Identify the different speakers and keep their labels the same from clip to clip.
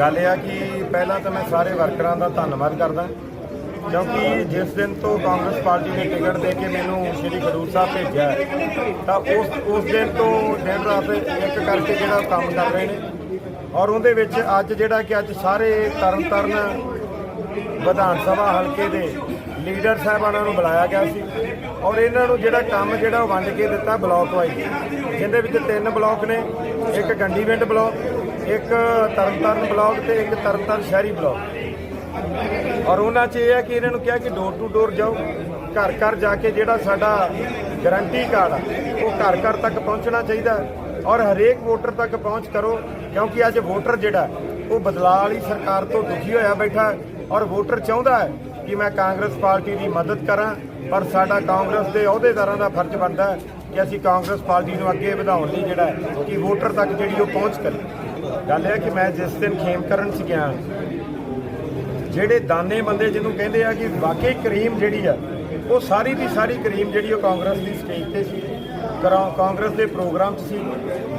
Speaker 1: ਗੱਲ ਇਹ ਆ ਕਿ ਪਹਿਲਾਂ ਤਾਂ ਮੈਂ ਸਾਰੇ ਵਰਕਰਾਂ ਦਾ ਧੰਨਵਾਦ ਕਰਦਾ, ਕਿਉਂਕਿ ਜਿਸ ਦਿਨ ਤੋਂ ਕਾਂਗਰਸ ਪਾਰਟੀ ਨੇ ਟਿਕਟ ਦੇ ਕੇ ਮੈਨੂੰ ਸ਼੍ਰੀ ਖਡੂਰ ਸਾਹਿਬ ਭੇਜਿਆ ਤਾਂ ਉਸ ਉਸ ਦਿਨ ਤੋਂ ਦਿਨ ਰਾਤ ਇੱਕ ਕਰਕੇ ਜਿਹੜਾ ਕੰਮ ਕਰ ਰਹੇ ਨੇ। ਔਰ ਉਹਦੇ ਵਿੱਚ ਅੱਜ ਜਿਹੜਾ ਕਿ ਅੱਜ ਸਾਰੇ ਤਰਨਤਾਰਨ ਵਿਧਾਨ ਸਭਾ ਹਲਕੇ ਦੇ ਲੀਡਰ ਸਾਹਿਬਾਨਾਂ ਨੂੰ ਬੁਲਾਇਆ ਗਿਆ ਸੀ, ਔਰ ਇਹਨਾਂ ਨੂੰ ਜਿਹੜਾ ਕੰਮ ਜਿਹੜਾ ਉਹ ਵੰਡ ਕੇ ਦਿੱਤਾ ਬਲਾਕ ਵਾਈਜ਼, ਜਿਹਦੇ ਵਿੱਚ ਤਿੰਨ ਬਲਾਕ ਨੇ, ਇੱਕ ਗੰਡੀਵਿੰਡ ਬਲਾਕ ਇੱਕ ਤਰਨਤਾਰਨ ਬਲਾਕ ਤੇ ਇੱਕ ਤਰਨਤਾਰਨ ਸ਼ਹਿਰੀ ਬਲਾਕ। ਔਰ ਉਹਨਾਂ 'ਚ ਇਹ ਹੈ ਕਿ ਇਹਨਾਂ ਨੂੰ ਕਿਹਾ ਕਿ ਡੋਰ ਟੂ ਡੋਰ ਜਾਓ, ਘਰ ਘਰ ਜਾ ਕੇ ਜਿਹੜਾ ਸਾਡਾ ਗਰੰਟੀ ਕਾਰਡ ਆ, ਉਹ ਘਰ ਘਰ ਤੱਕ ਪਹੁੰਚਣਾ ਚਾਹੀਦਾ ਔਰ ਹਰੇਕ ਵੋਟਰ ਤੱਕ ਪਹੁੰਚ ਕਰੋ, ਕਿਉਂਕਿ ਅੱਜ ਵੋਟਰ ਜਿਹੜਾ ਉਹ ਬਦਲਾਅ ਵਾਲੀ ਸਰਕਾਰ ਤੋਂ ਦੁਖੀ ਹੋਇਆ ਬੈਠਾ ਔਰ ਵੋਟਰ ਚਾਹੁੰਦਾ ਹੈ ਕਿ ਮੈਂ ਕਾਂਗਰਸ ਪਾਰਟੀ ਦੀ ਮਦਦ ਕਰਾਂ, ਪਰ ਸਾਡਾ ਕਾਂਗਰਸ ਦੇ ਅਹੁਦੇਦਾਰਾਂ ਦਾ ਫਰਜ਼ ਬਣਦਾ ਕਿ ਅਸੀਂ ਕਾਂਗਰਸ ਪਾਰਟੀ ਨੂੰ ਅੱਗੇ ਵਧਾਉਣ ਲਈ ਜਿਹੜਾ ਕਿ ਵੋਟਰ ਤੱਕ ਜਿਹੜੀ ਉਹ ਪਹੁੰਚ ਕਰੇ। ਗੱਲ ਇਹ ਕਿ ਮੈਂ ਜਿਸ ਦਿਨ ਖੇਮ ਕਰਨ ਚ ਗਿਆ ਜਿਹੜੇ ਦਾਨੇ ਬੰਦੇ ਜਿਹਨੂੰ ਕਹਿੰਦੇ ਆ ਕਿ ਵਾਕਈ ਕਰੀਮ ਜਿਹੜੀ ਆ, ਉਹ ਸਾਰੀ ਦੀ ਸਾਰੀ ਕਰੀਮ ਜਿਹੜੀ ਉਹ ਕਾਂਗਰਸ ਦੀ ਸਟੇਜ ਤੇ ਸੀ, ਕਰਾ- ਕਾਂਗਰਸ ਦੇ ਪ੍ਰੋਗਰਾਮ 'ਚ ਸੀ।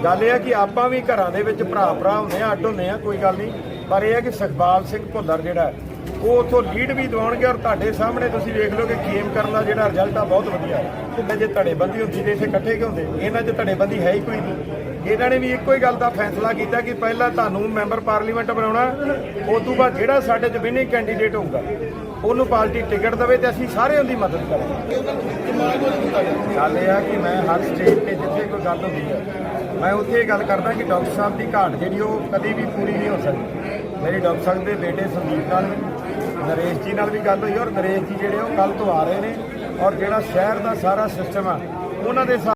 Speaker 1: ਗੱਲ ਇਹ ਆ ਕਿ ਆਪਾਂ ਵੀ ਘਰਾਂ ਦੇ ਵਿੱਚ ਭਰਾ ਭਰਾ ਹੁੰਦੇ ਆ, ਅੱਡ ਹੁੰਦੇ ਆ, ਕੋਈ ਗੱਲ ਨਹੀਂ। ਪਰ ਇਹ ਹੈ ਕਿ ਸੁਖਪਾਲ ਸਿੰਘ ਭੁੱਲਰ ਜਿਹੜਾ ਉਹ ਉਥੋਂ ਲੀਡ ਵੀ ਦਿਵਾਉਣਗੇ ਔਰ ਤੁਹਾਡੇ ਸਾਹਮਣੇ ਤੁਸੀਂ ਵੇਖ ਲਓ ਕਿ ਖੇਮ ਕਰਨ ਦਾ ਜਿਹੜਾ ਰਿਜ਼ਲਟ ਆ ਬਹੁਤ ਵਧੀਆ ਹੈ। ਜੇ ਧੜੇਬੰਦੀ ਹੁੰਦੀ ਤੇ ਇੱਥੇ ਇਕੱਠੇ ਕਿਉਂ ਹੁੰਦੇ? ਇਹਨਾਂ 'ਚ ਧੜੇਬੰਦੀ ਹੈ ਹੀ ਕੋਈ ਨਹੀਂ। ਇਹਨਾਂ ਨੇ ਵੀ ਇੱਕੋ ਹੀ ਗੱਲ ਦਾ ਫੈਸਲਾ ਕੀਤਾ ਕਿ ਪਹਿਲਾਂ ਤੁਹਾਨੂੰ ਮੈਂਬਰ ਪਾਰਲੀਮੈਂਟ ਬਣਾਉਣਾ ਉਸ ਤੋਂ ਬਾਅਦ ਜਿਹੜਾ ਸਾਡੇ ਚ ਵਿਨਿੰਗ ਕੈਂਡੀਡੇਟ ਹੋਊਗਾ ਉਹਨੂੰ ਪਾਰਟੀ ਟਿਕਟ ਦੇਵੇ ਤੇ ਅਸੀਂ ਸਾਰੇ ਉਹਦੀ ਮਦਦ ਕਰਾਂਗੇ। ਗੱਲ ਇਹ ਆ ਕਿ ਮੈਂ ਹਰ ਸਟੇਜ ਤੇ ਜਿੱਥੇ ਕੋਈ ਗੱਲ ਹੁੰਦੀ ਹੈ ਮੈਂ ਉੱਥੇ ਇਹ ਗੱਲ ਕਰਦਾ ਕਿ ਡਾਕਟਰ ਸਾਹਿਬ ਦੀ ਘਾਟ ਜਿਹੜੀ ਉਹ ਕਦੀ ਵੀ ਪੂਰੀ ਨਹੀਂ ਹੋ ਸਕਦੀ। ਮੇਰੇ ਡਾਕਟਰ ਸਾਹਿਬ ਦੇ ਬੇਟੇ ਸੰਦੀਪ ਨਾਲ ਵੀ, ਨਰੇਸ਼ ਜੀ ਨਾਲ ਵੀ ਗੱਲ ਹੋਈ ਔਰ ਨਰੇਸ਼ ਜੀ ਜਿਹੜੇ ਉਹ ਕੱਲ ਤੋਂ ਆ ਰਹੇ ਨੇ ਔਰ ਜਿਹੜਾ ਸ਼ਹਿਰ ਦਾ ਸਾਰਾ ਸਿਸਟਮ ਆ, ਉਹਨਾਂ ਦੇ